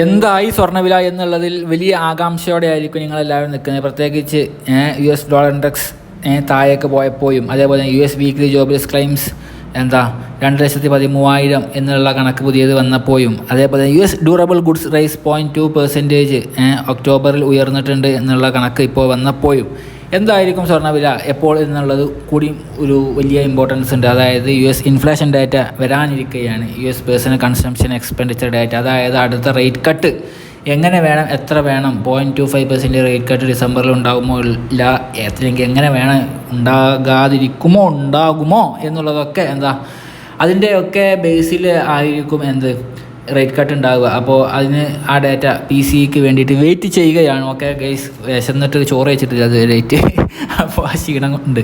എന്തായി സ്വർണവില എന്നുള്ളതിൽ വലിയ ആകാംക്ഷയോടെ ആയിരിക്കും നിങ്ങളെല്ലാവരും നിൽക്കുന്നത്. പ്രത്യേകിച്ച് യു എസ് ഡോളർ ഇൻഡെക്സ് താഴേക്ക് പോയപ്പോഴും അതേപോലെ U S weekly jobless claims എന്താ രണ്ട് ലക്ഷത്തി പതിമൂവായിരം എന്നുള്ള കണക്ക് പുതിയത് വന്നപ്പോഴും അതേപോലെ U S durable goods rise point two percentage ഒക്ടോബറിൽ ഉയർന്നിട്ടുണ്ട് എന്നുള്ള കണക്ക് ഇപ്പോൾ വന്നപ്പോഴും എന്തായിരിക്കും സ്വർണവില എപ്പോൾ എന്നുള്ളത് കൂടി ഒരു വലിയ ഇമ്പോർട്ടൻസ് ഉണ്ട്. അതായത് U S inflation data വരാനിരിക്കുകയാണ് U S personal consumption expenditure data അതായത് അടുത്ത റേറ്റ് കട്ട് എങ്ങനെ വേണം എത്ര വേണം point two five percent rate cut ഡിസംബറിൽ ഉണ്ടാകുമോ ഇല്ല എത്രയെങ്കിൽ എങ്ങനെ വേണം ഉണ്ടാകാതിരിക്കുമോ ഉണ്ടാകുമോ എന്നുള്ളതൊക്കെ എന്താ അതിന്റെയൊക്കെ ബേസിൽ ആയിരിക്കും എന്ത്? റേറ്റ് കട്ട് ഉണ്ടാവുക. അപ്പോൾ അതിന് ആ ഡാറ്റ പി സിക്ക് വേണ്ടിയിട്ട് വെയിറ്റ് ചെയ്യുകയാണ്. ഓക്കെ ഗൈസ് വിശന്നിട്ട് ചോറ് വെച്ചിട്ടില്ല അത് റേറ്റ് അപ്പോൾ ആ ക്ഷീണം ഉണ്ട്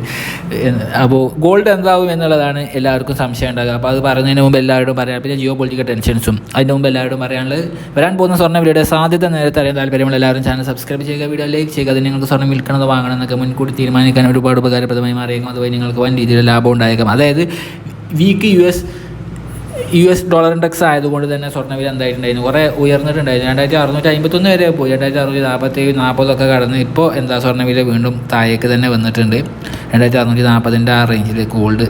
അപ്പോൾ ഗോൾഡ് എന്താവും എന്നുള്ളതാണ് എല്ലാവർക്കും സംശയം ഉണ്ടാകുക അപ്പോൾ അത് പറയുന്നതിന് മുമ്പ് എല്ലാവരോടും പറയാം. പിന്നെ ജിയോ പൊളിറ്റിക്കൽ ടെൻഷൻസും അതിന്റെ മുമ്പ് എല്ലാവരോടും പറയാനുള്ളത് വരാൻ പോകുന്ന സ്വർണ വീഡിയോയുടെ സാധ്യത നേരത്തെ അറിയാൻ താല്പര്യമുള്ള എല്ലാവരും ചാനൽ സബ്സ്ക്രൈബ് ചെയ്യുക വീഡിയോ ലൈക്ക് ചെയ്യുക. അത് നിങ്ങൾക്ക് സ്വർണം വിൽക്കണത് വാങ്ങണം എന്നൊക്കെ മുൻകൂട്ടി തീരുമാനിക്കാൻ ഒരുപാട് ഉപകാരപ്രദമായി മാറിയേക്കും. അതുവഴി നിങ്ങൾക്ക് വൻ രീതിയിലുള്ള ലാഭം ഉണ്ടായേക്കാം. അതായത് weak U S U S dollar index ആയതുകൊണ്ട് തന്നെ സ്വർണവില എന്തായിട്ടുണ്ടായിരുന്നു? കുറേ ഉയർന്നിട്ടുണ്ടായിരുന്നു. രണ്ടായിരത്തി അറുന്നൂറ്റി അമ്പത്തൊന്ന് വരെ പോയി. രണ്ടായിരത്തി അറുന്നൂറ്റി നാൽപ്പത്തേഴ് നാൽപ്പതൊക്കെ കടന്ന് ഇപ്പോൾ എന്താ സ്വർണവില വീണ്ടും താഴേക്ക് തന്നെ വന്നിട്ടുണ്ട്. രണ്ടായിരത്തി അറുന്നൂറ്റി നാൽപ്പതിന്റെ ആ റേഞ്ചിൽ ഗോൾഡ്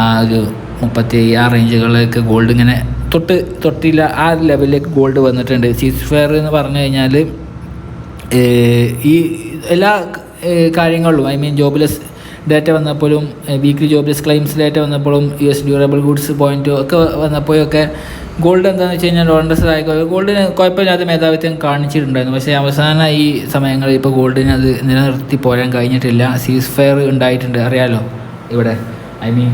ആ ഒരു മുപ്പത്തി ആ റേഞ്ചുകളിലേക്ക് ഗോൾഡ് ഇങ്ങനെ തൊട്ട് തൊട്ടില്ല ആ ലെവലിലേക്ക് ഗോൾഡ് വന്നിട്ടുണ്ട്. സീസ് ഫെയർ എന്ന് പറഞ്ഞു കഴിഞ്ഞാൽ ഈ എല്ലാ കാര്യങ്ങളിലും ഐ മീൻ ജോബ്ലെസ് ഡാറ്റ വന്നപ്പോഴും വീക്ക്ലി ജോബ്ലെസ് ക്ലെയിംസ് ഡാറ്റ വന്നപ്പോഴും U S durable goods point ഒക്കെ വന്നപ്പോഴൊക്കെ ഗോൾഡ് എന്താണെന്ന് വെച്ച് കഴിഞ്ഞാൽ ഡോളൻഡസ് ആയിക്കോ ഗോൾഡിന് കുഴപ്പമില്ലാത്ത മേധാവിത്വം കാണിച്ചിട്ടുണ്ടായിരുന്നു. പക്ഷേ അവസാന ഈ സമയങ്ങളിൽ ഇപ്പോൾ ഗോൾഡിന് അത് നിലനിർത്തി പോരാൻ കഴിഞ്ഞിട്ടില്ല. സീസ് ഫയർ ഉണ്ടായിട്ടുണ്ട്. അറിയാലോ ഇവിടെ. ഐ മീൻ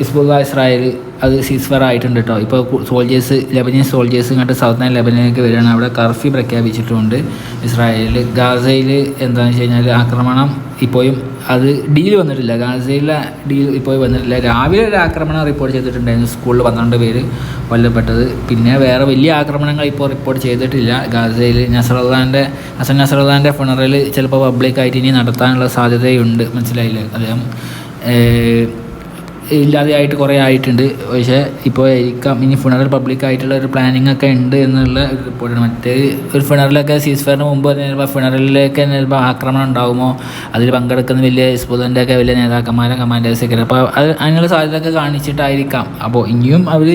ഇസ്ബുഗ ഇസ്രായേൽ അത് സീസ്ഫയർ ആയിട്ടുണ്ട് കേട്ടോ ഇപ്പോൾ സോൾജേഴ്സ് ലെബനീസ് സോൾജേഴ്സ് ഇങ്ങോട്ട് സൗത്ത് ലെബനിലേക്ക് വരികയാണ്. അവിടെ കർഫ്യൂ പ്രഖ്യാപിച്ചിട്ടുണ്ട്. ഇസ്രായേലിൽ ഗാസയിൽ എന്താണെന്ന് വെച്ച് കഴിഞ്ഞാൽ ആക്രമണം ഇപ്പോഴും അത് ഡീൽ വന്നിട്ടില്ല. ഗാസയിലെ ഡീൽ ഇപ്പോഴും വന്നിട്ടില്ല. രാവിലെ ഒരു ആക്രമണം റിപ്പോർട്ട് ചെയ്തിട്ടുണ്ടായിരുന്നു. സ്കൂളിൽ പന്ത്രണ്ട് പേര് കൊല്ലപ്പെട്ടത്. പിന്നെ വേറെ വലിയ ആക്രമണങ്ങൾ ഇപ്പോൾ റിപ്പോർട്ട് ചെയ്തിട്ടില്ല. ഗാസയിൽ നസറുദ്ദാന്റെ ഹസൻ നസറുദ്ദാന്റെ ഫുണറൽ ചിലപ്പോൾ പബ്ലിക്കായിട്ട് ഇനി നടത്താനുള്ള സാധ്യതയുണ്ട്. മനസ്സിലായില്ലേ? അദ്ദേഹം ഇല്ലാതെയായിട്ട് കുറേ ആയിട്ടുണ്ട്. പക്ഷേ ഇപ്പോൾ ഇരിക്കാം ഇനി ഫുണറൽ പബ്ലിക് ആയിട്ടുള്ള ഒരു പ്ലാനിങ് ഒക്കെ ഉണ്ട് എന്നുള്ള റിപ്പോർട്ടാണ്. മറ്റേ ഒരു ഫുണറലൊക്കെ സീസ് ഫെയറിന് മുമ്പ് ചിലപ്പോൾ ഫുണറലിലേക്ക് ചിലപ്പോൾ ആക്രമണം ഉണ്ടാകുമോ അതിൽ പങ്കെടുക്കുന്ന വലിയ ഹിസ്ബുദിന്റെ ഒക്കെ വലിയ നേതാക്കന്മാരെ കമാൻഡേഴ്സൊക്കെ അപ്പോൾ അത് അതിനുള്ള സാധ്യതയൊക്കെ കാണിച്ചിട്ടായിരിക്കാം. അപ്പോൾ ഇനിയും അവർ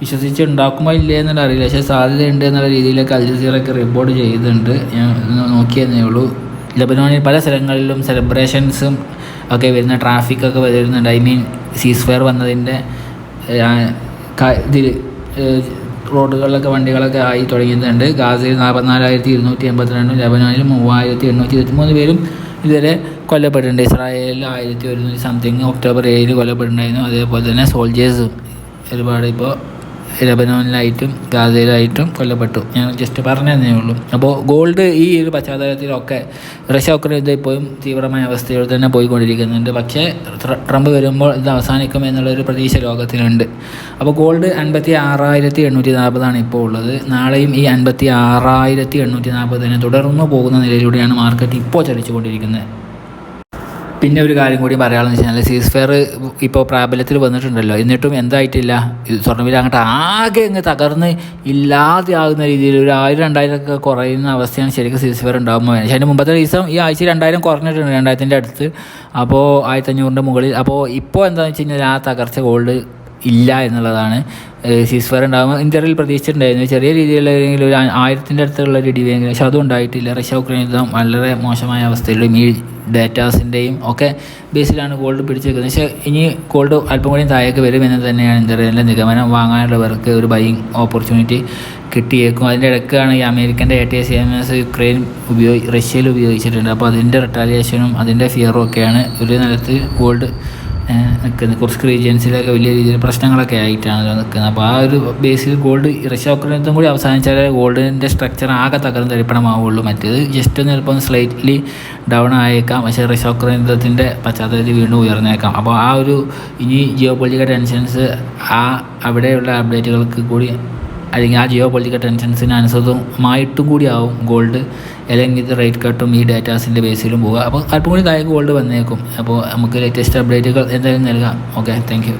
വിശ്വസിച്ച് ഉണ്ടാക്കുമോ ഇല്ലേ എന്നുള്ള അറിയില്ല. പക്ഷേ സാധ്യതയുണ്ട് എന്നുള്ള രീതിയിലൊക്കെ അൽ റിപ്പോർട്ട് ചെയ്തിട്ടുണ്ട്. ഞാൻ നോക്കിയെന്നേ ഉള്ളൂ. ലബനോണിൽ പല സ്ഥലങ്ങളിലും സെലിബ്രേഷൻസും ഒക്കെ വരുന്ന ട്രാഫിക്കൊക്കെ വരുന്നുണ്ട്. ഐ മീൻ സീസ് ഫയർ വന്നതിന്റെ ഇതിൽ റോഡുകളിലൊക്കെ വണ്ടികളൊക്കെ ആയി തുടങ്ങിയിട്ടുണ്ട്. ഗാസയിൽ നാൽപ്പത്തിനാലായിരത്തി ഇരുന്നൂറ്റി എൺപത്തിരണ്ടും ലബനാനിൽ മൂവായിരത്തി എണ്ണൂറ്റി ഇരുപത്തിമൂന്ന് പേരും ഇതുവരെ കൊല്ലപ്പെട്ടിട്ടുണ്ട്. ഇസ്രായേലിൽ ആയിരത്തി ഒരുന്നൂറ്റി സംതിങ് ഒക്ടോബർ ഏഴിൽ കൊല്ലപ്പെട്ടിട്ടുണ്ടായിരുന്നു. അതേപോലെ തന്നെ സോൾജേഴ്സും ഒരുപാട് ഇപ്പോൾ ലബനോനിലായിട്ടും ഗാസയിലായിട്ടും കൊല്ലപ്പെട്ടു. ഞാൻ ജസ്റ്റ് പറഞ്ഞതേ ഉള്ളൂ. അപ്പോൾ ഗോൾഡ് ഈ ഒരു പശ്ചാത്തലത്തിലൊക്കെ റഷ്യ ഉക്രൈൻ ഇപ്പോഴും തീവ്രമായ അവസ്ഥയിൽ തന്നെ പോയിക്കൊണ്ടിരിക്കുന്നുണ്ട്. പക്ഷേ ട്രംപ് വരുമ്പോൾ ഇത് അവസാനിക്കും എന്നുള്ളൊരു പ്രതീക്ഷ ലോകത്തിലുണ്ട്. അപ്പോൾ ഗോൾഡ് അൻപത്തി ആറായിരത്തി എണ്ണൂറ്റി നാൽപ്പതാണ് ഇപ്പോൾ ഉള്ളത്. നാളെയും ഈ അൻപത്തി ആറായിരത്തി എണ്ണൂറ്റി നാൽപ്പത് തന്നെ തുടർന്നു പോകുന്ന നിലയിലൂടെയാണ് മാർക്കറ്റ് ഇപ്പോൾ ചലിച്ചുകൊണ്ടിരിക്കുന്നത്. പിന്നെ ഒരു കാര്യം കൂടി പറയാമെന്ന് വെച്ച് കഴിഞ്ഞാൽ സീസ് ഫെയർ ഇപ്പോൾ പ്രാബല്യത്തിൽ വന്നിട്ടുണ്ടല്ലോ. എന്നിട്ടും എന്തായിട്ടില്ല. സ്വർണവില അങ്ങോട്ട് ആകെ അങ്ങ് തകർന്ന് ഇല്ലാതെ ആകുന്ന രീതിയിൽ ഒരു ആയിരം രണ്ടായിരം ഒക്കെ കുറയുന്ന അവസ്ഥയാണ് ശരിക്കും സീസ് ഫെയർ ഉണ്ടാകുമ്പോൾ പക്ഷേ അതിന് മുമ്പത്തെ ദിവസം ഈ ആഴ്ച രണ്ടായിരം കുറഞ്ഞിട്ടുണ്ട് രണ്ടായിരത്തിന്റെ അടുത്ത്. അപ്പോൾ ആയിരത്തഞ്ഞൂറിന്റെ മുകളിൽ. അപ്പോൾ ഇപ്പോൾ എന്താണെന്ന് വെച്ച് കഴിഞ്ഞാൽ ആ തകർച്ച ഗോൾഡ് ഇല്ല എന്നുള്ളതാണ് സീസ് ഫയർ ഉണ്ടാകുമ്പോൾ ഇന്ത്യയിൽ പ്രതീക്ഷിച്ചിട്ടുണ്ടായിരുന്നു. ചെറിയ രീതിയിലുള്ള ഏതെങ്കിലും ഒരു ആയിരത്തിന്റെ അടുത്തുള്ള ഒരു ഇടിവെങ്കിലും പക്ഷെ അതും ഉണ്ടായിട്ടില്ല. റഷ്യ ഉക്രൈൻ യുദ്ധം വളരെ മോശമായ അവസ്ഥയിലും ഈ ഡേറ്റാസിന്റെയും ഒക്കെ ബേസിലാണ് ഗോൾഡ് പിടിച്ചേക്കുന്നത്. പക്ഷേ ഇനി ഗോൾഡ് അല്പം കൂടി താഴേക്ക് വരുമെന്ന് തന്നെയാണ് ഇന്ത്യയിലെ നിഗമനം. വാങ്ങാനുള്ളവർക്ക് ഒരു ബൈങ് ഓപ്പർച്യൂണിറ്റി കിട്ടിയേക്കും. അതിന്റെ ഇടയ്ക്കാണ് ഈ അമേരിക്കന്റെ A T S M S Ukraine ഉപയോഗി റഷ്യയിൽ ഉപയോഗിച്ചിട്ടുണ്ട്. അപ്പോൾ അതിന്റെ റിട്ടാലിയേഷനും അതിന്റെ ഫിയറും ഒക്കെയാണ് ഒരു നിലത്ത് ഗോൾഡ് നിൽക്കുന്നത് കുറച്ച് റീജിയൻസിലൊക്കെ വലിയ രീതിയിൽ പ്രശ്നങ്ങളൊക്കെ ആയിട്ടാണ് നിൽക്കുന്നത് അപ്പോൾ ആ ഒരു ബേസിൽ ഗോൾഡ് ഇറച്ചോക്കറിനും കൂടി അവസാനിച്ചാൽ ഗോൾഡിന്റെ സ്ട്രക്ചർ ആകെ തകർന്ന് തരിപ്പണമാവുള്ളൂ മറ്റേത് ജസ്റ്റ് ഒന്ന് ചിലപ്പോൾ സ്ലൈറ്റ്ലി ഡൗൺ ആയേക്കാം. പക്ഷേ യുദ്ധത്തിന്റെ പശ്ചാത്തലത്തിൽ വീണ്ടും ഉയർന്നേക്കാം. അപ്പോൾ ആ ഒരു ഇനി ജിയോ പൊളിറ്റിക്കൽ ടെൻഷൻസ് ആ അവിടെയുള്ള അപ്ഡേറ്റുകൾക്ക് കൂടി അല്ലെങ്കിൽ ആ ജിയോ പൊളിറ്റിക്കൽ ടെൻഷൻസിന് അനുസൃതമായിട്ടും ആവും ഗോൾഡ് അല്ലെങ്കിൽ ഇത് റേറ്റ് കട്ടും ഈ ഡേറ്റാസിന്റെ ബേസിലും പോകുക അപ്പോൾ അല്പം കൂടി താഴേക്ക് ഗോൾഡ് വന്നേക്കും. അപ്പോൾ നമുക്ക് ലേറ്റസ്റ്റ് അപ്ഡേറ്റുകൾ എന്തായാലും നൽകാം. Okay thank